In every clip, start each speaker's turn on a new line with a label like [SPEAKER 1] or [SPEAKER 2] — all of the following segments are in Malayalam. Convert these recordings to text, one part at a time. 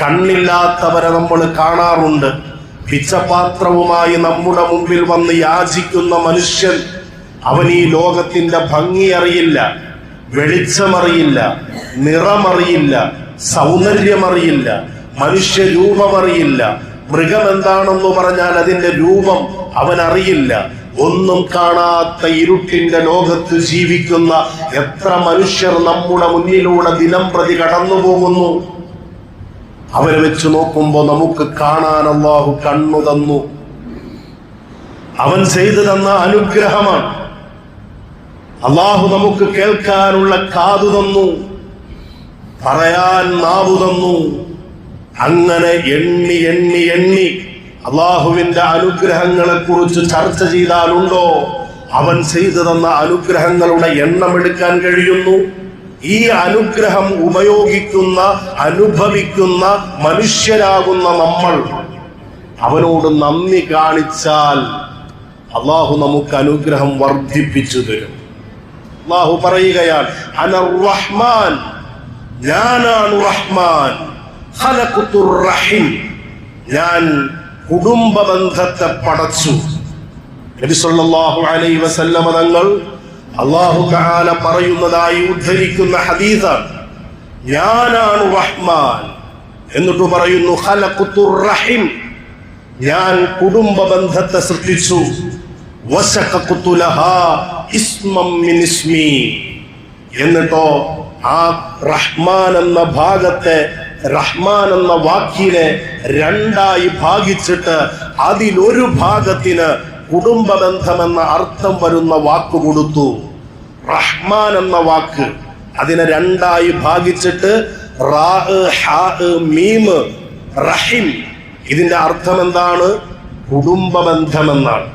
[SPEAKER 1] കണ്ണില്ലാത്തവരെ നമ്മൾ കാണാറുണ്ട്. പിച്ചപാത്രവുമായി നമ്മുടെ മുമ്പിൽ വന്ന് യാചിക്കുന്ന മനുഷ്യൻ അവൻ ഈ ലോകത്തിന്റെ ഭംഗി അറിയില്ല വെളിച്ചമറിയില്ല നിറമറിയില്ല സൗന്ദര്യമറിയില്ല മനുഷ്യരൂപമറിയില്ല. മൃഗം എന്താണെന്ന് പറഞ്ഞാൽ അതിന്റെ രൂപം അവൻ അറിയില്ല. ഒന്നും കാണാത്ത ഇരുട്ടിന്റെ ലോകത്ത് ജീവിക്കുന്ന എത്ര മനുഷ്യർ നമ്മുടെ മുന്നിലൂടെ ദിനം പ്രതി കടന്നു പോകുന്നു അവരെ വെച്ച് നോക്കുമ്പോ നമുക്ക് കാണാൻ അള്ളാഹു കണ്ണു തന്നു. അവൻ ചെയ്തു തന്ന അനുഗ്രഹമാണ്. അള്ളാഹു നമുക്ക് കേൾക്കാനുള്ള കാതു തന്നു. പറയാൻ നാവു തന്നു. അങ്ങനെ എണ്ണി എണ്ണി എണ്ണി അള്ളാഹുവിന്റെ അനുഗ്രഹങ്ങളെ കുറിച്ച് ചർച്ച ചെയ്താലുണ്ടോ? അവൻ ചെയ്തു തന്ന അനുഗ്രഹങ്ങളുടെ എണ്ണം എടുക്കാൻ കഴിയുന്നു. ഈ അനുഗ്രഹം ഉപയോഗിക്കുന്ന അനുഭവിക്കുന്ന മനുഷ്യരാകുന്ന നമ്മൾ. അവനോട് നന്ദി കാണിച്ചാൽ അള്ളാഹു നമുക്ക് അനുഗ്രഹം വർദ്ധിപ്പിച്ചു തരും. അള്ളാഹു പറയുകയാണ് റഹ്മാൻ ഞാനാണ് റഹ്മാൻ. റഹിം. ഞാൻ കുടുംബ ബന്ധത്തെ പടച്ചു. നബി സല്ലല്ലാഹു അലൈഹി വസല്ലമ തങ്ങൾ അള്ളാഹു കാല പറയുന്നതായി ഉദ്ധരിക്കുന്ന ഹദീസാണ്. ഞാനാണ് റഹ്മാൻ. എന്നിട്ട് പറയുന്നു ഖലഖ്തുർ റഹിം. ഞാൻ കുടുംബ ബന്ധത്തെ സൃഷ്ടിച്ചു. എന്നിട്ടോ ആ റഹ്മാൻ എന്ന ഭാഗത്തെ റഹ്മാൻ എന്ന വാക്കിനെ രണ്ടായി ഭാഗിച്ചിട്ട് അതിലൊരു ഭാഗത്തിന് കുടുംബ ബന്ധമെന്ന അർത്ഥം വരുന്ന വാക്ക് കൊടുത്തു. റഹ്മാൻ എന്ന വാക്ക്. അതിനെ രണ്ടായി ഭാഗിച്ചിട്ട് മീം റഹിം. ഇതിന്റെ അർത്ഥം എന്താണ് കുടുംബ ബന്ധമെന്നാണ്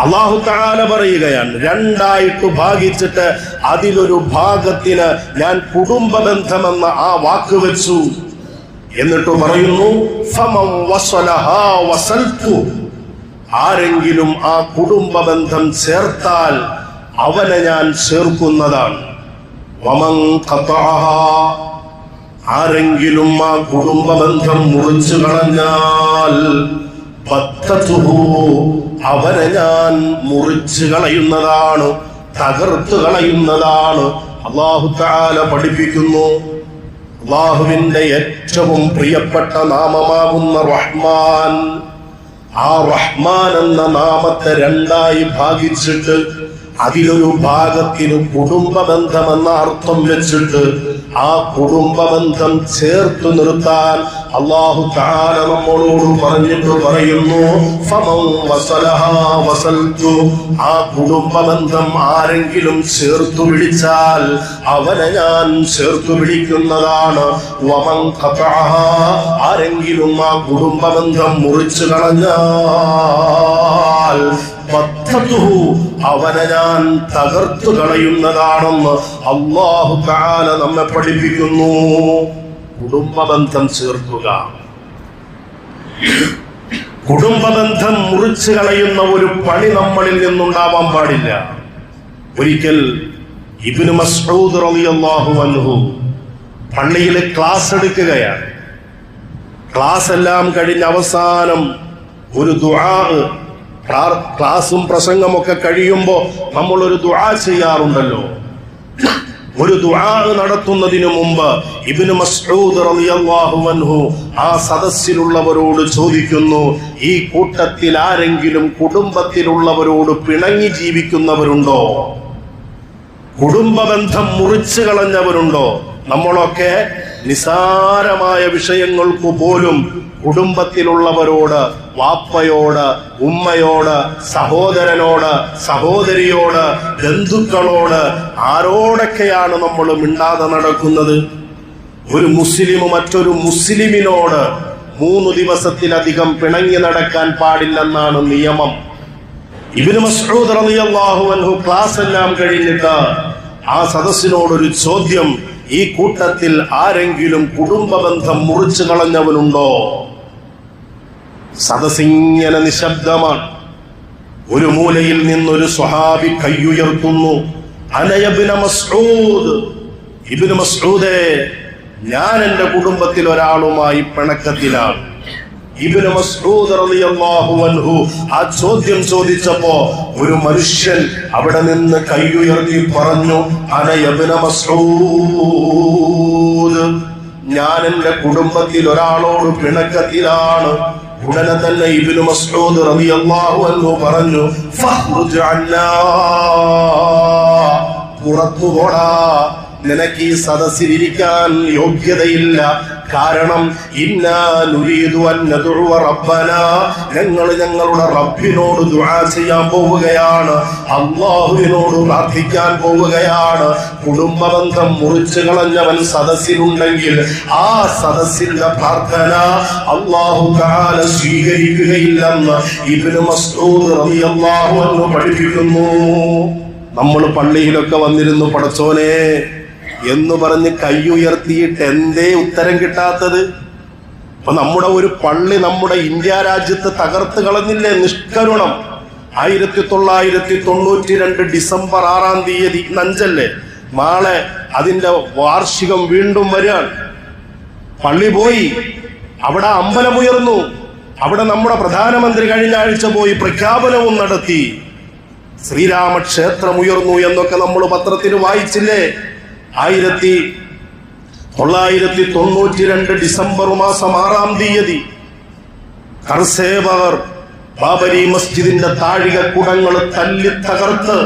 [SPEAKER 1] അള്ളാഹു താല പറയുകയാണ് രണ്ടായിട്ട് ഭാഗിച്ചിട്ട് അതിലൊരു ഭാഗത്തിന് ഞാൻ കുടുംബ ബന്ധമെന്ന ആ വാക്ക് വെച്ചു. എന്നിട്ട് പറയുന്നു. ആരെങ്കിലും ആ കുടുംബ ബന്ധം ചേർത്താൽ അവനെ ഞാൻ ചേർക്കുന്നതാണ് ഖതഅഹാ. ആരെങ്കിലും ആ കുടുംബ ബന്ധം മുറിച്ചു കളഞ്ഞാൽ. അവനെ ഞാൻ മുറിച്ചു കളയുന്നതാണ് തകർത്തു കളയുന്നതാണ് അള്ളാഹു താല പഠിപ്പിക്കുന്നു അള്ളാഹുവിന്റെ ഏറ്റവും പ്രിയപ്പെട്ട നാമമാകുന്ന റഹ്മാൻ ആ റഹ്മാൻ എന്ന നാമത്തെ രണ്ടായി ഭാഗിച്ചിട്ട് അതിലൊരു ഭാഗത്തിന് കുടുംബ ബന്ധമെന്ന അർത്ഥം വെച്ചിട്ട് ആ കുടുംബ ബന്ധം ചേർത്തു നിർത്താൻ അള്ളാഹു താല നമ്മളോട് പറഞ്ഞിട്ട് പറയുന്നു. ആ കുടുംബ ബന്ധം ആരെങ്കിലും ചേർത്തു പിടിച്ചാൽ അവനെ ഞാൻ ചേർത്തു ഖതഅഹാ. ആരെങ്കിലും ആ കുടുംബ ബന്ധം മുറിച്ചു കളഞ്ഞാൽ. അവനെ ഞാൻ തകർത്തു കളയുന്നതാണെന്ന് അള്ളാഹു താല നമ്മെ പഠിപ്പിക്കുന്നു. കുടുംബബന്ധം ചേർക്കുക. കുടുംബബന്ധം മുറിച്ചു കളയുന്ന ഒരു പണി നമ്മളിൽ നിന്നുണ്ടാവാൻ പാടില്ല. ഒരിക്കൽ ഇബിന് മസ്ഊദ് റളിയല്ലാഹു അൻഹു പള്ളിയിൽ ക്ലാസ് എടുക്കുകയാണ്. ക്ലാസ് എല്ലാം കഴിഞ്ഞ അവസാനം ഒരു ദുആ ക്ലാസും പ്രസംഗമൊക്കെ കഴിയുമ്പോൾ നമ്മൾ ഒരു ദുആ ചെയ്യാറുണ്ടല്ലോ. ഒരു ദുആ നടത്തുന്നതിന് മുമ്പ് ഇബ്നു മസ്ഊദ് റളിയല്ലാഹു അൻഹു ആ സദസ്സിലുള്ളവരോട് ചോദിക്കുന്നു ഈ കൂട്ടത്തിൽ ആരെങ്കിലും കുടുംബത്തിലുള്ളവരോട് പിണങ്ങി ജീവിക്കുന്നവരുണ്ടോ? കുടുംബ ബന്ധം മുറിച്ചു കളഞ്ഞവരുണ്ടോ? നമ്മളൊക്കെ നിസാരമായ വിഷയങ്ങൾക്ക് പോലും കുടുംബത്തിലുള്ളവരോട് വാപ്പയോട് ഉമ്മയോട് സഹോദരനോട് സഹോദരിയോട് ബന്ധുക്കളോട് ആരോടൊക്കെയാണ് നമ്മൾ മിണ്ടാതെ നടക്കുന്നത്? ഒരു മുസ്ലിം മറ്റൊരു മുസ്ലിമിനോട് മൂന്ന് ദിവസത്തിലധികം പിണങ്ങി നടക്കാൻ പാടില്ലെന്നാണ് നിയമം. ഇബിന് മസ്ഊദ് റളിയല്ലാഹു അൻഹു ക്ലാസ് എല്ലാം കഴിഞ്ഞിട്ട് ആ സദസ്സിനോടൊരു ചോദ്യം ഈ കൂട്ടത്തിൽ ആരെങ്കിലും കുടുംബ ബന്ധം മുറിച്ചു കളഞ്ഞവനുണ്ടോ? സദസ്സിങ്ങനെ നിശബ്ദമാണ്. ഒരു മൂലയിൽ നിന്നൊരു സ്വഹാബി കയ്യുയർത്തുന്നു. മസ്ഊദ്. മസ്ഊദേ ഞാൻ എന്റെ കുടുംബത്തിൽ ഒരാളുമായി പിണക്കത്തിലാണ്. ഇബ്നു മസ്ഊദ് റളിയല്ലാഹു അൻഹു ആ ചോദ്യം ചോദിച്ചപ്പോ ഒരു മനുഷ്യൻ അവിടെ നിന്ന് കൈയുയർത്തി പറഞ്ഞു മസ്ഊദ് ഞാൻ എന്റെ കുടുംബത്തിൽ ഒരാളോട് പിണക്കത്തിലാണ്. ഉടനെ തന്നെ ഇബ്നു മസ്ഊദ് റളിയല്ലാഹു അൻഹു പറഞ്ഞു ഫഖ്റുജ് അന്നാ പുറത്തു പോടാ നിനക്ക് ഈ സദസ്സിലിരിക്കാൻ യോഗ്യതയില്ല. കാരണം ഞങ്ങൾ ഞങ്ങളുടെ റബ്ബിനോട് ദുആ ചെയ്യാൻ പോവുകയാണ്. അള്ളാഹുവിനോട് പ്രാർത്ഥിക്കാൻ പോവുകയാണ്. കുടുംബബന്ധം മുറിച്ചു കളഞ്ഞവൻ സദസ്സിലുണ്ടെങ്കിൽ ആ സദസ്സിന്റെ പ്രാർത്ഥന അള്ളാഹു തആല സ്വീകരിക്കുകയില്ലെന്ന് ഇബ്നു മസ്ഊദ് റളിയല്ലാഹു പഠിപ്പിക്കുന്നു. നമ്മൾ പള്ളിയിലൊക്കെ വന്നിരുന്നു പടച്ചോനെ എന്ന് പറഞ്ഞ് കൈയുയർത്തിയിട്ട് എന്തേ ഉത്തരം കിട്ടാത്തത്? അപ്പൊ നമ്മുടെ ഒരു പള്ളി നമ്മുടെ ഇന്ത്യ രാജ്യത്ത് തകർത്ത് കളഞ്ഞില്ലേ? നിഷ്കരുണം. ആയിരത്തി തൊള്ളായിരത്തി തൊണ്ണൂറ്റി രണ്ട് ഡിസംബർ ആറാം തീയതി നഞ്ചല്ലേ നാളെ അതിന്റെ വാർഷികം വീണ്ടും വരികയാണ്. പള്ളി പോയി. അവിടെ അമ്പലമുയർന്നു. അവിടെ നമ്മുടെ പ്രധാനമന്ത്രി കഴിഞ്ഞ ആഴ്ച പോയി പ്രഖ്യാപനവും നടത്തി. ശ്രീരാമക്ഷേത്രം ഉയർന്നു എന്നൊക്കെ നമ്മൾ പത്രത്തിൽ വായിച്ചില്ലേ? ആയിരത്തി തൊള്ളായിരത്തി തൊണ്ണൂറ്റി രണ്ട് ഡിസംബർ മാസം ആറാം തീയതി കർസേവകർ ബാബരി മസ്ജിദിന്റെ താഴിക കുടങ്ങൾ തല്ലി തകർത്ത്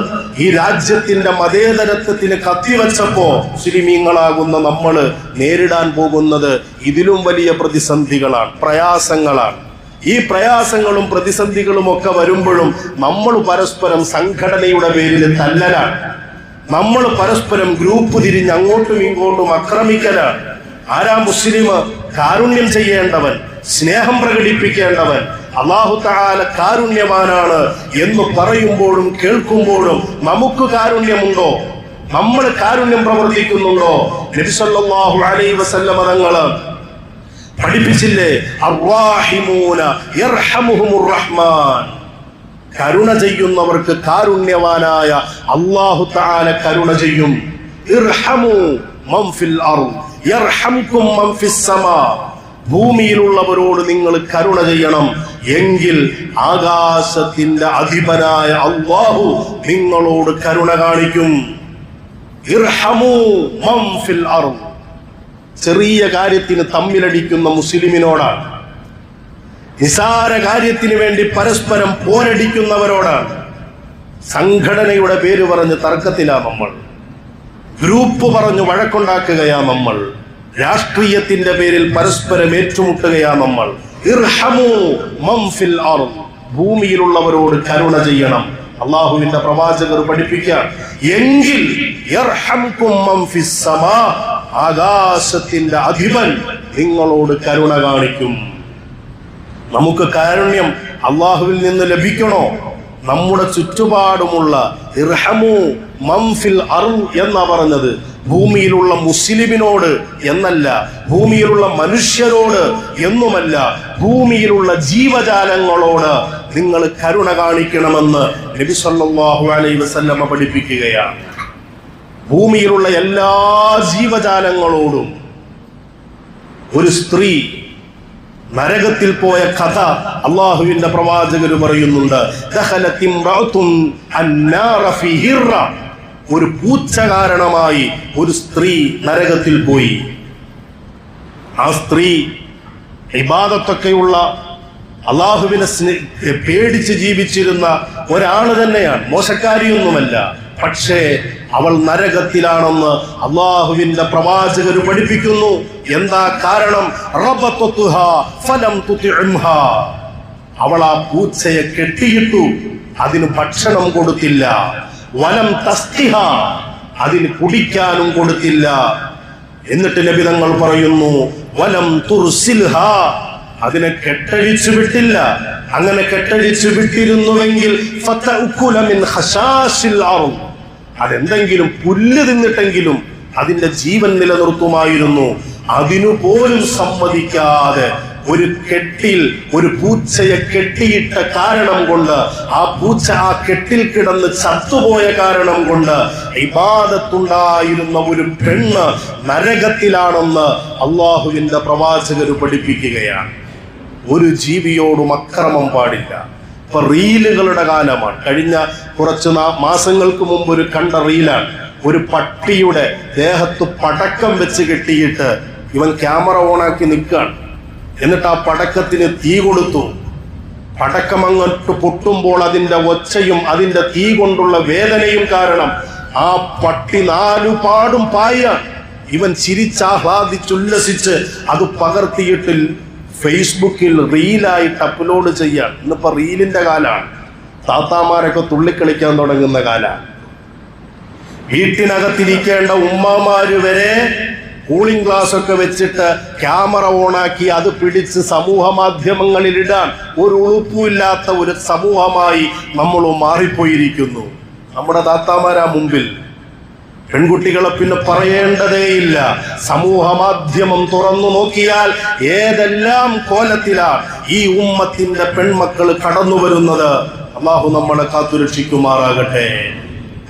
[SPEAKER 1] ഈ രാജ്യത്തിന്റെ മതേതരത്വത്തിന് കത്തിവച്ചപ്പോ മുസ്ലിമീങ്ങളാകുന്ന നമ്മൾ നേരിടാൻ പോകുന്നത് ഇതിലും വലിയ പ്രതിസന്ധികളാണ് പ്രയാസങ്ങളാണ്. ഈ പ്രയാസങ്ങളും പ്രതിസന്ധികളും ഒക്കെ വരുമ്പോഴും നമ്മൾ പരസ്പരം സംഘടനയുടെ പേരിൽ തല്ലലാണ്. നമ്മൾ പരസ്പരം ഗ്രൂപ്പ് തിരിഞ്ഞ് അങ്ങോട്ടും ഇങ്ങോട്ടും ആക്രമിക്കലാണ്. ആരാ മുസ്ലിം? കാരുണ്യം ചെയ്യേണ്ടവൻ സ്നേഹം പ്രകടിപ്പിക്കേണ്ടവൻ അള്ളാഹു താല കാരുണ്യവാനാണ് എന്ന് പറയുമ്പോഴും കേൾക്കുമ്പോഴും നമുക്ക് കാരുണ്യമുണ്ടോ? നമ്മൾ കാരുണ്യം പ്രവർത്തിക്കുന്നുണ്ടോ? നബിസല്ലാഹു അലൈ വസല്ല മതങ്ങൾ പഠിപ്പിച്ചില്ലേ? അള്ളാഹിമൂന റഹ്മാൻ. കരുണ ചെയ്യുന്നവർക്ക് കാരുണ്യവാനായ അള്ളാഹു താല കരുണ ചെയ്യും. ഭൂമിയിലുള്ളവരോട് നിങ്ങൾ കരുണ ചെയ്യണം. എങ്കിൽ ആകാശത്തിന്റെ അധിപനായ അള്ളാഹു നിങ്ങളോട് കരുണ കാണിക്കും. ചെറിയ കാര്യത്തിന് തമ്മിലടിക്കുന്ന മുസ്ലിമിനോടാണ്. നിസാര കാര്യത്തിന് വേണ്ടി പരസ്പരം പോരടിക്കുന്നവരോടാണ് സംഘടനയുടെ പേര് പറഞ്ഞ് തർക്കത്തിലാ നമ്മൾ. ഗ്രൂപ്പ് പറഞ്ഞു വഴക്കുണ്ടാക്കുകയാ നമ്മൾ. രാഷ്ട്രീയത്തിന്റെ പേരിൽ പരസ്പരം ഏറ്റുമുട്ടുകയാ നമ്മൾ. ഭൂമിയിലുള്ളവരോട് കരുണ ചെയ്യണം. അള്ളാഹുവിന്റെ പ്രവാചകർ പഠിപ്പിക്കാം എങ്കിൽ. ആകാശത്തിന്റെ അധിപൻ നിങ്ങളോട് കരുണ കാണിക്കും. നമുക്ക് കാരുണ്യം അള്ളാഹുവിൽ നിന്ന് ലഭിക്കണോ? നമ്മുടെ ചുറ്റുപാടുമുള്ള ഇർഹമു എന്നാ പറഞ്ഞത്. ഭൂമിയിലുള്ള മുസ്ലിമിനോട് എന്നല്ല ഭൂമിയിലുള്ള മനുഷ്യരോട് എന്നുമല്ല ഭൂമിയിലുള്ള ജീവജാലങ്ങളോട് നിങ്ങൾ കരുണ കാണിക്കണമെന്ന് നബി സല്ലല്ലാഹു അലൈഹി വസല്ലമ പഠിപ്പിക്കുകയാണ്. ഭൂമിയിലുള്ള എല്ലാ ജീവജാലങ്ങളോടും ഒരു സ്ത്രീ നരകത്തിൽ പോയ കഥ അള്ളാഹുവിന്റെ പ്രവാചകർ പറയുന്നുണ്ട് ഒരു പൂച്ച കാരണമായി ഒരു സ്ത്രീ നരകത്തിൽ പോയി. ആ സ്ത്രീ ഇബാദത്തൊക്കെയുള്ള അള്ളാഹുവിനെ പേടിച്ച് ജീവിച്ചിരുന്ന ഒരാൾ തന്നെയാണ്. മോശക്കാരിയൊന്നുമല്ല. പക്ഷേ അവൾ നരകത്തിലാണെന്ന് അള്ളാഹുവിന്റെ പ്രവാചകർ പഠിപ്പിക്കുന്നു. എന്താ കാരണം? ഫലം. അവൾ ആ പൂച്ചയെ കെട്ടിയിട്ടു അതിന് ഭക്ഷണം കൊടുത്തില്ല. വലം തസ്തിഹ അതിന് കുടിക്കാനും കൊടുത്തില്ല. എന്നിട്ട് ലഭിതങ്ങൾ പറയുന്നു വലം തുർസിൽഹ. അതിനെ കെട്ടഴിച്ചു വിട്ടില്ല. അങ്ങനെ കെട്ടഴിച്ചു വിട്ടിരുന്നുവെങ്കിൽ ഫതഉകുല മിൻ ഹസാസിൽ അർദ്. അതെന്തെങ്കിലും പുല്ല് തിന്നിട്ടെങ്കിലും അതിന്റെ ജീവൻ നിലനിർത്തുമായിരുന്നു. അതിനു പോലും സമ്മതിക്കാതെ ഒരു കെട്ടിൽ ഒരു പൂച്ചയെ കെട്ടിയിട്ട കാരണം കൊണ്ട് ആ പൂച്ച ആ കെട്ടിൽ കിടന്ന് ചത്തുപോയ കാരണം കൊണ്ട് ഇബാദത്തുണ്ടായിരുന്ന ഒരു പെണ്ണ് നരകത്തിലാണെന്ന് അള്ളാഹുവിന്റെ പ്രവാചകർ പഠിപ്പിക്കുകയാണ്. ഒരു ജീവിയോടും അക്രമം പാടില്ല. ഇപ്പൊ റീലുകളുടെ കാലമാണ്. കഴിഞ്ഞ കുറച്ച് മാസങ്ങൾക്ക് മുമ്പ് ഒരു കണ്ട റീലാണ് ഒരു പട്ടിയുടെ ദേഹത്ത് പടക്കം വെച്ച് കെട്ടിയിട്ട് ഇവൻ ക്യാമറ ഓണാക്കി നിൽക്കുകയാണ്. എന്നിട്ട് ആ പടക്കത്തിന് തീ കൊടുത്തു. പടക്കം അങ്ങോട്ട് പൊട്ടുമ്പോൾ അതിന്റെ ഒച്ചയും അതിന്റെ തീ കൊണ്ടുള്ള വേദനയും കാരണം ആ പട്ടി നാലുപാടും പായാണ്. ഇവൻ ചിരിച്ചാഹ്ലാദിച്ചുല്ലസിച്ച് അത് പകർത്തിയിട്ട് ഫേസ്ബുക്കിൽ റീലായിട്ട് അപ്ലോഡ് ചെയ്യാൻ. ഇന്നിപ്പോൾ റീലിന്റെ കാലാണ്. താത്താമാരൊക്കെ തുള്ളിക്കളിക്കാൻ തുടങ്ങുന്ന കാല. വീട്ടിനകത്തിരിക്കേണ്ട ഉമ്മമാര് വരെ കൂളിംഗ് ഗ്ലാസ് ഒക്കെ വെച്ചിട്ട് ക്യാമറ ഓണാക്കി അത് പിടിച്ച് സമൂഹ മാധ്യമങ്ങളിൽ ഇടാൻ ഒരു ഉളുപ്പുമില്ലാത്ത ഒരു സമൂഹമായി നമ്മൾ മാറിപ്പോയിരിക്കുന്നു. നമ്മുടെ താത്താമാരാ മുമ്പിൽ. പെൺകുട്ടികളെ പിന്നെ പറയേണ്ടതേയില്ല സമൂഹ മാധ്യമം തുറന്നു നോക്കിയാൽ ഏതെല്ലാം കോലത്തിലാണ് ഈ ഉമ്മത്തിന്റെ പെൺമക്കൾ കടന്നു വരുന്നത് അള്ളാഹു നമ്മളെ കാത്തുരക്ഷിക്കുമാറാകട്ടെ.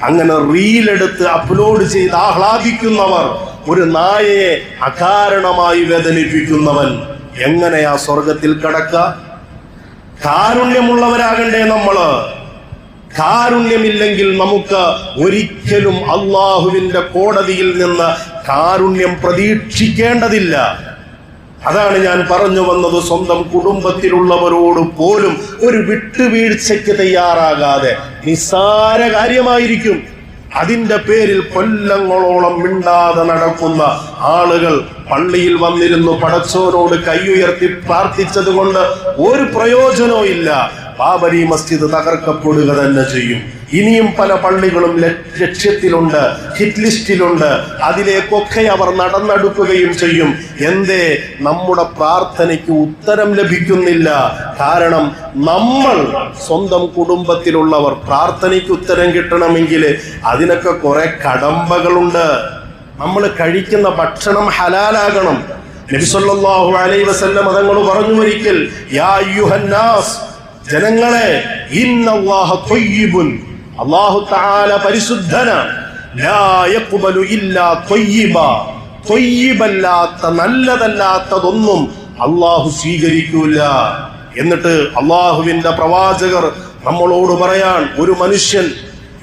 [SPEAKER 1] അങ്ങനെ റീലെടുത്ത് അപ്ലോഡ് ചെയ്ത് ആഹ്ലാദിക്കുന്നവർ ഒരു നായയെ അകാരണമായി വേദനിപ്പിക്കുന്നവൻ എങ്ങനെയാ സ്വർഗത്തിൽ കടക്ക? കാരുണ്യമുള്ളവരാകണ്ടേ നമ്മൾ. കാരുണ്യമില്ലെങ്കിൽ നമുക്ക് ഒരിക്കലും അള്ളാഹുവിന്റെ കോടതിയിൽ നിന്ന് കാരുണ്യം പ്രതീക്ഷിക്കേണ്ടതില്ല. അതാണ് ഞാൻ പറഞ്ഞു വന്നത് സ്വന്തം കുടുംബത്തിലുള്ളവരോട് പോലും ഒരു വിട്ടുവീഴ്ചയ്ക്ക് തയ്യാറാകാതെ നിസ്സാര കാര്യമായിരിക്കും. അതിന്റെ പേരിൽ കൊല്ലങ്ങളോളം മിണ്ടാതെ നടക്കുന്ന ആളുകൾ പള്ളിയിൽ വന്നിരുന്നു പടച്ചോനോട് കൈയുയർത്തി പ്രാർത്ഥിച്ചത് കൊണ്ട് ഒരു പ്രയോജനവും ഇല്ല. ബാബരി മസ്ജിദ് തകർക്കപ്പെടുക തന്നെ ചെയ്യും. ഇനിയും പല പള്ളികളും ലക്ഷ്യത്തിലുണ്ട് ഹിറ്റ് ലിസ്റ്റിലുണ്ട് അതിലേക്കൊക്കെ അവർ നടന്നെടുക്കുകയും ചെയ്യും. എന്തേ? നമ്മുടെ പ്രാർത്ഥനയ്ക്ക് ഉത്തരം ലഭിക്കുന്നില്ല. കാരണം നമ്മൾ സ്വന്തം കുടുംബത്തിലുള്ളവർ പ്രാർത്ഥനയ്ക്ക് ഉത്തരം കിട്ടണമെങ്കിൽ അതിനൊക്കെ കുറെ കടമ്പകളുണ്ട്. നമ്മൾ കഴിക്കുന്ന ഭക്ഷണം ഹലാലാകണം. നബിസൊല്ലാഹു അലൈ വസല്ലം അതങ്ങൾ പറഞ്ഞു ഒരിക്കൽ ജനങ്ങളെ ഇന്നല്ലാഹ ത്വയ്യിബുൻ അല്ലാഹു തആല പരിശുദ്ധനാണ് ത്വയ്യിബല്ലാത്ത നല്ലതല്ലാത്തതൊന്നും അള്ളാഹു സ്വീകരിക്കൂല. എന്നിട്ട് അള്ളാഹുവിന്റെ പ്രവാചകർ നമ്മളോട് പറയാൻ ഒരു മനുഷ്യൻ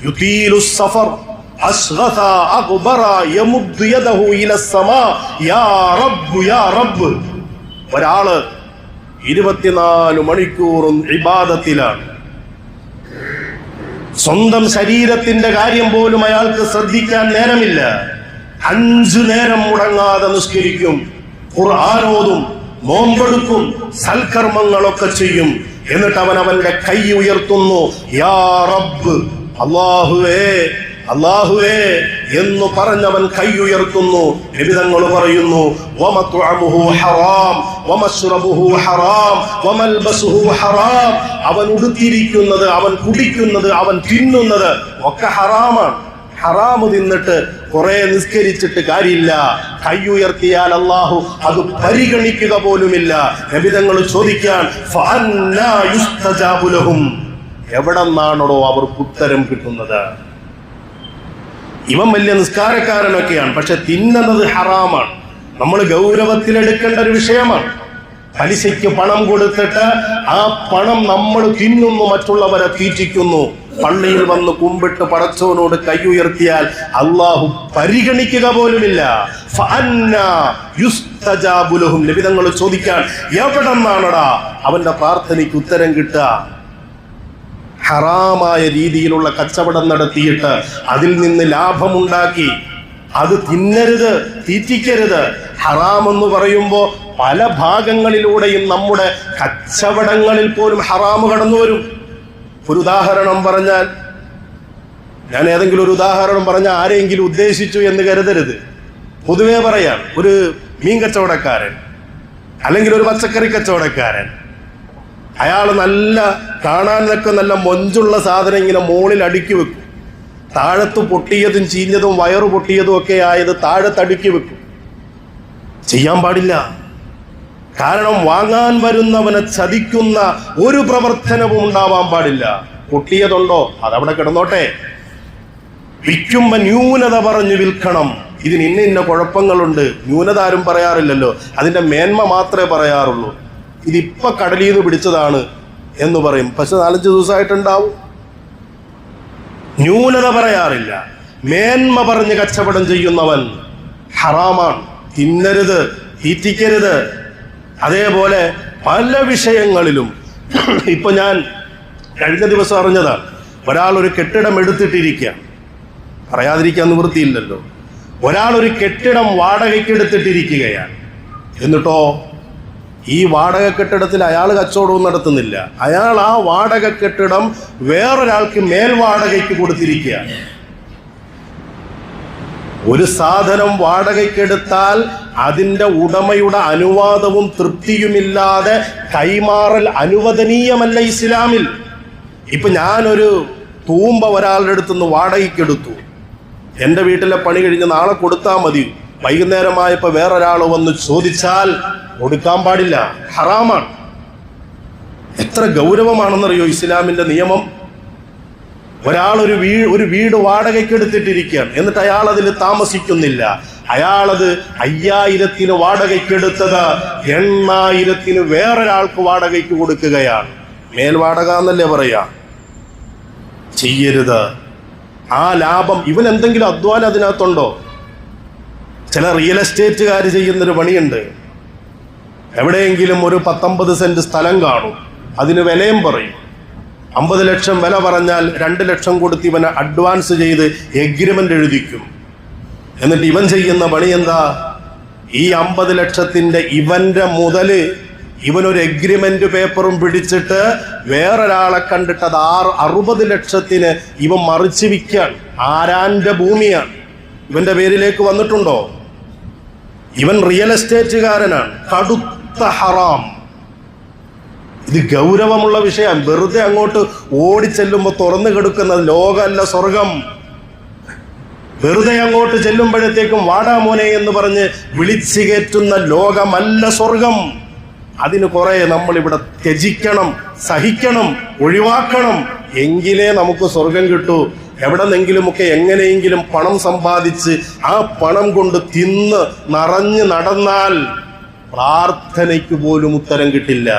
[SPEAKER 1] യുതീലു സഫർ അശ്ഗഥ അഗ്ബറ യമുദ്ദു യദഹു ഇല സമാ യാ റബ്ബ് യാ റബ്ബ്. ഒരാൾ ഇരുപത്തിനാല് മണിക്കൂറും ഇബാദത്തിലാണ്. സ്വന്തം ശരീരത്തിന്റെ കാര്യം പോലും അയാൾക്ക് ശ്രദ്ധിക്കാൻ നേരമില്ല. അഞ്ചു നേരം മുടങ്ങാതെ നിസ്കരിക്കും ഖുർആാനോതും നോമ്പെടുക്കും സൽക്കർമ്മങ്ങളൊക്കെ ചെയ്യും. എന്നിട്ട് അവൻ അവന്റെ കൈ ഉയർത്തുന്നു യാ റബ്ബ് അള്ളാഹുവേ അള്ളാഹുവേ എന്ന് പറഞ്ഞവൻ കൈയുയർത്തുന്നു. നിബിതങ്ങൾ പറയുന്നു അവൻ ഉടുത്തിരിക്കുന്നത് അവൻ കുടിക്കുന്നത് അവൻ തിന്നുന്നത് ഒക്കെ ഹറാമാണ്. ഹറാമ് തിന്നിട്ട് കുറെ നിസ്കരിച്ചിട്ട് കാര്യമില്ല. കൈ ഉയർത്തിയാൽ അള്ളാഹു അത് പരിഗണിക്കുക പോലുമില്ല. നബിതങ്ങൾ ചോദിക്കാൻ എവിടെന്നാണോ അവർക്ക് ഉത്തരം കിട്ടുന്നത്. ഇവൻ വലിയ നിസ്കാരക്കാരനൊക്കെയാണ് പക്ഷെ തിന്നുന്നത് ഹറാമാണ്. നമ്മൾ ഗൗരവത്തിലെടുക്കേണ്ട ഒരു വിഷയമാണ്. പലിശയ്ക്ക് പണം കൊടുത്തിട്ട് ആ പണം നമ്മൾ തിന്നുന്നു മറ്റുള്ളവരെ തീറ്റിക്കുന്നു. പള്ളിയിൽ വന്ന് കുമ്പിട്ട് പടച്ചവനോട് കൈ ഉയർത്തിയാൽ അള്ളാഹു പരിഗണിക്കുക പോലുമില്ല. ലഭിതങ്ങൾ ചോദിക്കാൻ എവിടെ നിന്നാണടാ അവന്റെ പ്രാർത്ഥനയ്ക്ക് ഉത്തരം കിട്ടുക. ഹറാമായ രീതിയിലുള്ള കച്ചവടം നടത്തിയിട്ട് അതിൽ നിന്ന് ലാഭമുണ്ടാക്കി. അത് തിന്നരുത് തീറ്റിക്കരുത്. ഹറാമെന്ന് പറയുമ്പോൾ പല ഭാഗങ്ങളിലൂടെയും നമ്മുടെ കച്ചവടങ്ങളിൽ പോലും ഹറാമ് കടന്നു വരും. ഒരു ഉദാഹരണം പറഞ്ഞാൽ ഞാൻ ഏതെങ്കിലും ഒരു ഉദാഹരണം പറഞ്ഞാൽ ആരെങ്കിലും ഉദ്ദേശിച്ചു എന്ന് കരുതരുത്. പൊതുവേ പറയാം ഒരു മീൻ കച്ചവടക്കാരൻ അല്ലെങ്കിൽ ഒരു പച്ചക്കറി കച്ചവടക്കാരൻ അയാൾ നല്ല കാണാനൊക്കെ നല്ല മൊഞ്ചുള്ള സാധനം ഇങ്ങനെ മുകളിൽ അടുക്കി വെക്കും. താഴത്ത് പൊട്ടിയതും ചീഞ്ഞതും വയറ് പൊട്ടിയതും ഒക്കെ ആയത് താഴത്തടുക്കി വെക്കും. ചെയ്യാൻ പാടില്ല. കാരണം വാങ്ങാൻ വരുന്നവനെ ചതിക്കുന്ന ഒരു പ്രവർത്തനവും ഉണ്ടാവാൻ പാടില്ല. പൊട്ടിയതുണ്ടോ? അതവിടെ കിടന്നോട്ടെ. വിൽക്കുമ്പോ ന്യൂനത പറഞ്ഞു വിൽക്കണം. ഇതിന് ഇന്ന ഇന്ന കുഴപ്പങ്ങളുണ്ട്. ന്യൂനത ആരും പറയാറില്ലല്ലോ. അതിന്റെ മേന്മ മാത്രമേ പറയാറുള്ളൂ. ഇതിപ്പൊ കടലിൽ നിന്ന് പിടിച്ചതാണ് എന്ന് പറയും. പക്ഷെ നാലഞ്ച് ദിവസമായിട്ടുണ്ടാവും. ന്യൂനത പറയാറില്ല. മേന്മ പറഞ്ഞ് കച്ചവടം ചെയ്യുന്നവൻ ഹറാമാണ്. തിന്നരുത് തീറ്റിക്കരുത്. അതേപോലെ പല വിഷയങ്ങളിലും. ഇപ്പൊ ഞാൻ കഴിഞ്ഞ ദിവസം അറിഞ്ഞതാണ്. ഒരാൾ ഒരു കെട്ടിടം എടുത്തിട്ടിരിക്കുക പറയാതിരിക്കാൻ നിവൃത്തിയില്ലല്ലോ. ഒരാൾ ഒരു കെട്ടിടം വാടകയ്ക്ക് എടുത്തിട്ടിരിക്കുകയാണ് എന്നിട്ടോ ഈ വാടക കെട്ടിടത്തിൽ അയാൾ കച്ചവടവും നടത്തുന്നില്ല. അയാൾ ആ വാടക കെട്ടിടം വേറൊരാൾക്ക് മേൽവാടകയ്ക്ക് കൊടുത്തിരിക്കുകയാണ് ഒരു സാധനം വാടകയ്ക്കെടുത്താൽ അതിന്റെ ഉടമയുടെ അനുവാദവും തൃപ്തിയുമില്ലാതെ കൈമാറൽ അനുവദനീയമല്ല ഇസ്ലാമിൽ. ഇപ്പൊ ഞാനൊരു തൂമ്പ ഒരാളുടെ അടുത്തുനിന്ന് വാടകയ്ക്കെടുത്തു. എന്റെ വീട്ടിലെ പണി കഴിഞ്ഞ് നാളെ കൊടുത്താൽ മതി വൈകുന്നേരമായപ്പോൾ വേറൊരാൾ വന്ന് ചോദിച്ചാൽ കൊടുക്കാൻ പാടില്ല. ഹറാമാണ്. എത്ര ഗൗരവമാണെന്നറിയോ ഇസ്ലാമിന്റെ നിയമം? ഒരാൾ ഒരു വീ ഒരു വീട് വാടകയ്ക്ക് എടുത്തിട്ടിരിക്കുകയാണ്. എന്നിട്ട് അയാൾ അതിൽ താമസിക്കുന്നില്ല. അയാളത് അയ്യായിരത്തിന് വാടകയ്ക്കെടുത്തത് എണ്ണായിരത്തിന് വേറൊരാൾക്ക് വാടകയ്ക്ക് കൊടുക്കുകയാണ്. മേൽവാടക എന്നല്ലേ പറയാ? ചെയ്യരുത്. ആ ലാഭം ഇവൻ എന്തെങ്കിലും അധ്വാനം അതിനകത്തുണ്ടോ? ചില റിയൽ എസ്റ്റേറ്റുകാർ ചെയ്യുന്നൊരു പണിയുണ്ട്. എവിടെയെങ്കിലും ഒരു പത്തൊമ്പത് സെന്റ് സ്ഥലം കാണും. അതിന് വിലയും പറയും. അമ്പത് ലക്ഷം വില പറഞ്ഞാൽ രണ്ട് ലക്ഷം കൊടുത്ത് ഇവന് അഡ്വാൻസ് ചെയ്ത് എഗ്രിമെന്റ് എഴുതിക്കും. എന്നിട്ട് ഇവൻ ചെയ്യുന്ന പണി എന്താ? ഈ അമ്പത് ലക്ഷത്തിന്റെ ഇവന്റെ മുതൽ ഇവനൊരു എഗ്രിമെന്റ് പേപ്പറും പിടിച്ചിട്ട് വേറൊരാളെ കണ്ടിട്ട് അത് ആറ് അറുപത് ലക്ഷത്തിന് ഇവൻ മറിച്ച് വിൽക്കുകയാണ്. ആരാന്റെ ഭൂമിയാണ്? ഇവന്റെ പേരിലേക്ക് വന്നിട്ടുണ്ടോ? ഇവൻ റിയൽ എസ്റ്റേറ്റുകാരനാണ് കടുത്ത ഹറാം. ഇത് ഗൗരവമുള്ള വിഷയം. വെറുതെ അങ്ങോട്ട് ഓടിച്ചെല്ലുമ്പോൾ തുറന്നു കിടക്കുന്നത് ലോകമല്ല സ്വർഗം. വെറുതെ അങ്ങോട്ട് ചെല്ലുമ്പോഴത്തേക്കും വാടാമോനെ എന്ന് പറഞ്ഞ് വിളിച്ചു കയറ്റുന്ന ലോകമല്ല സ്വർഗം. അതിന് കുറെ നമ്മൾ ഇവിടെ ത്യജിക്കണം സഹിക്കണം ഒഴിവാക്കണം. എങ്കിലേ നമുക്ക് സ്വർഗം കിട്ടൂ. എവിടെന്നെങ്കിലുമൊക്കെ എങ്ങനെയെങ്കിലും പണം സമ്പാദിച്ച് ആ പണം കൊണ്ട് തിന്ന് നിറഞ്ഞു നടന്നാൽ പ്രാർത്ഥനയ്ക്ക് പോലും ഉത്തരം കിട്ടില്ല.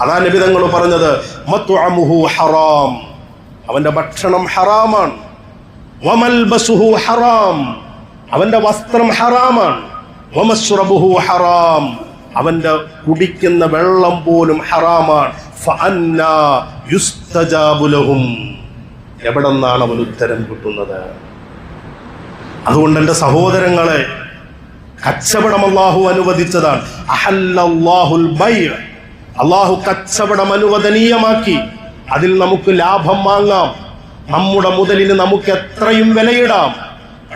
[SPEAKER 1] അതാ നബി തങ്ങൾ പറഞ്ഞത് ഹറാം. അവന്റെ ഭക്ഷണം ഹറാമാണ്. ഹറാം. അവന്റെ വസ്ത്രം ഹറാമാണ്. ഹറാം. അവന്റെ കുടിക്കുന്ന വെള്ളം പോലും ഹറാമാണ്. എവിടെ നിന്നാണ് അവൻ ഉത്തരം കിട്ടുന്നത്? അതുകൊണ്ട് എന്റെ സഹോദരങ്ങളെ കച്ചവടം അള്ളാഹു അനുവദിച്ചതാണ്. അഹല്ലല്ലാഹുൽ ബൈഅ. അള്ളാഹു കച്ചവടം അനുവദനീയമാക്കി. അതിൽ നമുക്ക് ലാഭം വാങ്ങാം. നമ്മുടെ മുതലിന് നമുക്ക് എത്രയും വിലയിടാം.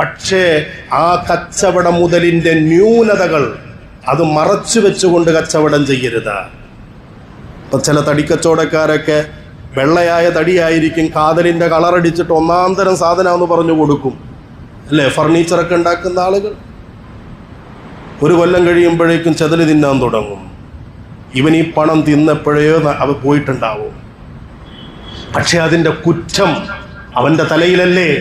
[SPEAKER 1] പക്ഷേ ആ കച്ചവട മുതലിന്റെ ന്യൂനതകൾ അത് മറച്ചു വെച്ചുകൊണ്ട് കച്ചവടം ചെയ്യരുത്. ഇപ്പം ചില തടിക്കച്ചവടക്കാരൊക്കെ വെള്ളയായ തടിയായിരിക്കും കാതലിന്റെ കളറടിച്ചിട്ട് ഒന്നാം തരം സാധനമെന്ന് പറഞ്ഞു കൊടുക്കും. അല്ലേ? ഫർണിച്ചറൊക്കെ ഉണ്ടാക്കുന്ന ആളുകൾ. ഒരു കൊല്ലം കഴിയുമ്പോഴേക്കും ചെതൽ തിന്നാൻ തുടങ്ങും. ഇവൻ ഈ പണം തിന്നപ്പോഴേ അവ പോയിട്ടുണ്ടാവും. പക്ഷെ അതിന്റെ കുറ്റം അവന്റെ തലയിലല്ലേ?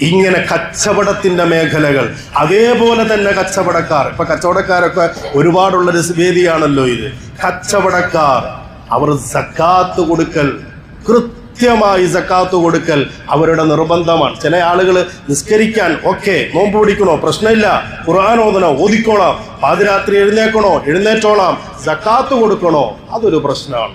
[SPEAKER 1] ഇങ്ങനെ കച്ചവടത്തിന്റെ മേഖലകൾ. അതേപോലെ തന്നെ കച്ചവടക്കാർ. ഇപ്പം കച്ചവടക്കാരൊക്കെ ഒരുപാടുള്ളൊരു വേദിയാണല്ലോ ഇത്. കച്ചവടക്കാർ. അവർ സക്കാത്ത് കൊടുക്കൽ കൃത്യമായി സക്കാത്ത് കൊടുക്കൽ അവരുടെ നിർബന്ധമാണ്. ചില ആളുകൾ നിസ്കരിക്കാൻ ഓക്കെ നോമ്പ് പിടിക്കണോ? പ്രശ്നമില്ല. ഖുർആൻ ഓതണോ? ഓതിക്കോളാം. പാതിരാത്രി എഴുന്നേക്കണോ? എഴുന്നേറ്റോളാം. സക്കാത്ത് കൊടുക്കണോ? അതൊരു പ്രശ്നമാണ്.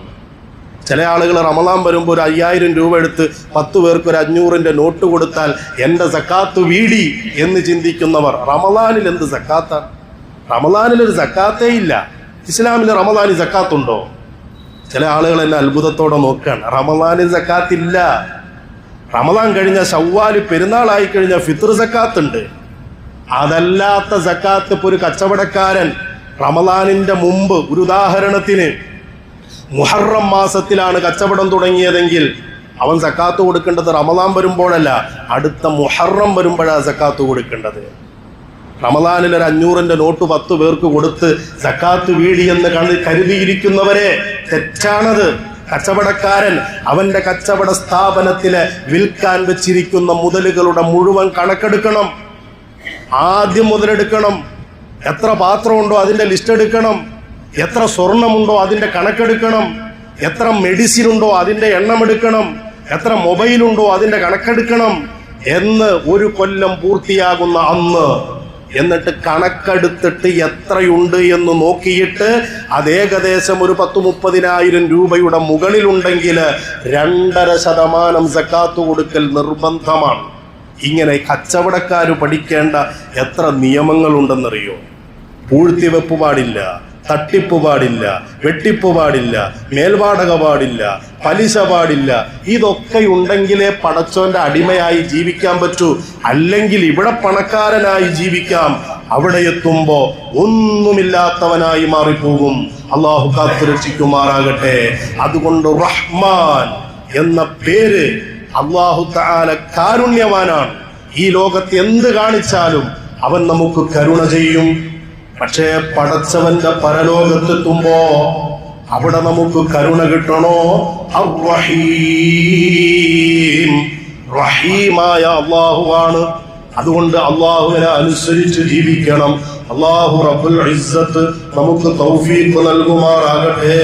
[SPEAKER 1] ചില ആളുകൾ റമലാൻ വരുമ്പോൾ ഒരു അയ്യായിരം രൂപ എടുത്ത് പത്ത് പേർക്ക് ഒരു അഞ്ഞൂറിന്റെ നോട്ട് കൊടുത്താൽ എന്റെ സക്കാത്ത് വീടി എന്ന് ചിന്തിക്കുന്നവർ. റമലാനിൽ എന്ത് സക്കാത്താണ്? റമലാനിൽ ഒരു സക്കാത്തേ ഇല്ല. ഇസ്ലാമിൽ റമലാനി സക്കാത്തുണ്ടോ? ചില ആളുകൾ എന്നെ അത്ഭുതത്തോടെ നോക്കുകയാണ്. റമദാനിൽ സക്കാത്ത് ഇല്ല റമദാൻ കഴിഞ്ഞ ഷവ്വാൽ പെരുന്നാളായി കഴിഞ്ഞ ഫിത്ർ സക്കാത്ത് ഉണ്ട് അതല്ലാത്ത സക്കാത്ത് ഇപ്പൊ ഒരു കച്ചവടക്കാരൻ റമദാനിന്റെ മുമ്പ് ഒരു ഉദാഹരണത്തിന് മുഹറം മാസത്തിലാണ് കച്ചവടം തുടങ്ങിയതെങ്കിൽ അവൻ സക്കാത്ത് കൊടുക്കേണ്ടത് റമദാൻ വരുമ്പോഴല്ല അടുത്ത മുഹറം വരുമ്പോഴാണ് സക്കാത്ത് കൊടുക്കേണ്ടത്. റമദാനിൽ ഒരു അഞ്ഞൂറിന്റെ നോട്ട് പത്ത് പേർക്ക് കൊടുത്ത് സക്കാത്ത് കണി- കരുതിയിരിക്കുന്നവരെ തെറ്റാണത്. കച്ചവടക്കാരൻ അവന്റെ കച്ചവട സ്ഥാപനത്തിലെ വിൽക്കാൻ വെച്ചിരിക്കുന്ന മുതലുകളുടെ മുഴുവൻ കണക്കെടുക്കണം. ആദ്യം മുതലെടുക്കണം. എത്ര പാത്രമുണ്ടോ അതിന്റെ ലിസ്റ്റ് എടുക്കണം എത്ര സ്വർണമുണ്ടോ അതിന്റെ കണക്കെടുക്കണം. എത്ര മെഡിസിൻ ഉണ്ടോ അതിന്റെ എണ്ണം എടുക്കണം എത്ര മൊബൈൽ ഉണ്ടോ അതിന്റെ കണക്കെടുക്കണം എന്ന് ഒരു കൊല്ലം പൂർത്തിയാകുന്ന അന്ന് എന്നിട്ട് കണക്കെടുത്തിട്ട് എത്രയുണ്ട് എന്ന് നോക്കിയിട്ട് അതേകദേശം ഒരു പത്ത് മുപ്പതിനായിരം രൂപയുടെ മുകളിലുണ്ടെങ്കിൽ രണ്ടര ശതമാനം സക്കാത്ത് കൊടുക്കൽ നിർബന്ധമാണ്. ഇങ്ങനെ കച്ചവടക്കാർ പഠിക്കേണ്ട എത്ര നിയമങ്ങളുണ്ടെന്നറിയോ? പൂഴ്ത്തിവെപ്പ് പാടില്ല. തട്ടിപ്പ് പാടില്ല വെട്ടിപ്പ് പാടില്ല മേൽവാടക പാടില്ല പലിശ പാടില്ല. ഇതൊക്കെ ഉണ്ടെങ്കിലേ പടച്ചോന്റെ അടിമയായി ജീവിക്കാൻ പറ്റൂ. അല്ലെങ്കിൽ ഇവിടെ പണക്കാരനായി ജീവിക്കാം. അവിടെ എത്തുമ്പോ ഒന്നുമില്ലാത്തവനായി മാറിപ്പോകും. അള്ളാഹു കാത്തുരക്ഷിക്കുമാറാകട്ടെ അതുകൊണ്ട് റഹ്മാൻ എന്ന പേര് അള്ളാഹു താല കാരുണ്യവാനാണ്. ഈ ലോകത്ത് എന്ത് കാണിച്ചാലും അവൻ നമുക്ക് കരുണ ചെയ്യും. പക്ഷേ പടച്ചവന്റെ പരലോകത്തെത്തുമ്പോ അവിടെ നമുക്ക് കരുണ കിട്ടണോ. റഹീമായ അള്ളാഹുവാണ് അതുകൊണ്ട് അള്ളാഹുവിനെ അനുസരിച്ച് ജീവിക്കണം. അള്ളാഹു റബ്ബുൽ ഇസ്സത്ത് നമുക്ക് തൗഫീഖ് നൽകുമാറാകട്ടെ.